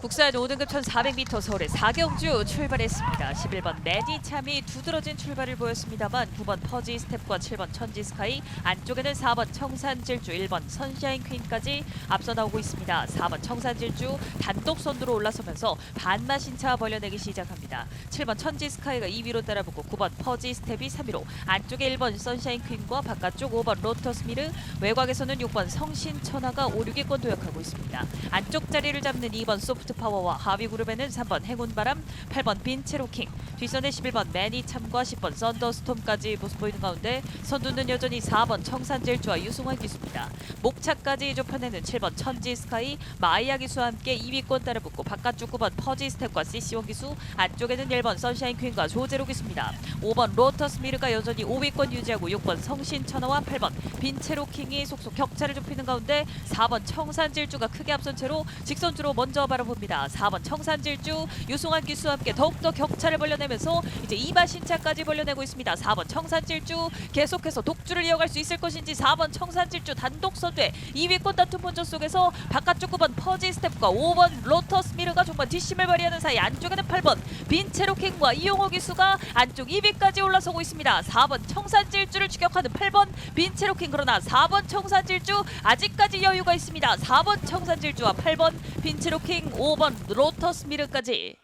국산 5등급 1400m 서울의 사경주 출발했습니다. 11번 매디참이 두드러진 출발을 보였습니다만 9번 퍼지 스텝과 7번 천지 스카이 안쪽에는 4번 청산질주 1번 선샤인 퀸까지 앞서 나오고 있습니다. 4번 청산질주 단독 선두로 올라서면서 반마신차 벌려내기 시작합니다. 7번 천지 스카이가 2위로 따라붙고 9번 퍼지 스텝이 3위로 안쪽에 1번 선샤인 퀸과 바깥쪽 5번 로터스 미르 외곽에서는 6번 성신천하가 5, 6위권 도약하고 있습니다. 안쪽 자리를 잡는 2번 소프트 파워와 하위 그룹에는 3번 행운바람, 8번 빈체로킹, 뒷선에 11번 매니참과 10번 썬더스톰까지 모습 보이는 가운데 선두는 여전히 4번 청산질주와 유승환 기수입니다. 목차까지 좁혀내는 7번 천지 스카이, 마이야 기수와 함께 2위권 따라붙고 바깥쪽 9번 퍼지 스텝과 CC원 기수, 안쪽에는 1번 선샤인 퀸과 조제로 기수입니다. 5번 로터스 미르가 여전히 5위권 유지하고 6번 성신천하와 8번 빈체로킹이 속속 격차를 좁히는 가운데 4번 청산질주가 크게 앞선 채로 직선주로 먼저 바라 봅니다. 4번 청산질주 유승환 기수와 함께 더욱더 격차를 벌려내면서 이제 2바 신차까지 벌려내고 있습니다. 4번 청산질주 계속해서 독주를 이어갈 수 있을 것인지 4번 청산질주 단독 선두에 2위권 다툼 본전 속에서 바깥쪽 9번 퍼지 스텝과 5번 로터스 미르가 정말 뒷심을 발휘하는 사이 안쪽에는 8번 빈체로킹과 이용호 기수가 안쪽 2위까지 올라서고 있습니다. 4번 청산질주를 추격하는 8번 빈체로킹 그러나 4번 청산질주 아직까지 여유가 있습니다. 4번 청산질주와 8번 빈체로킹 5번 로터스 미르까지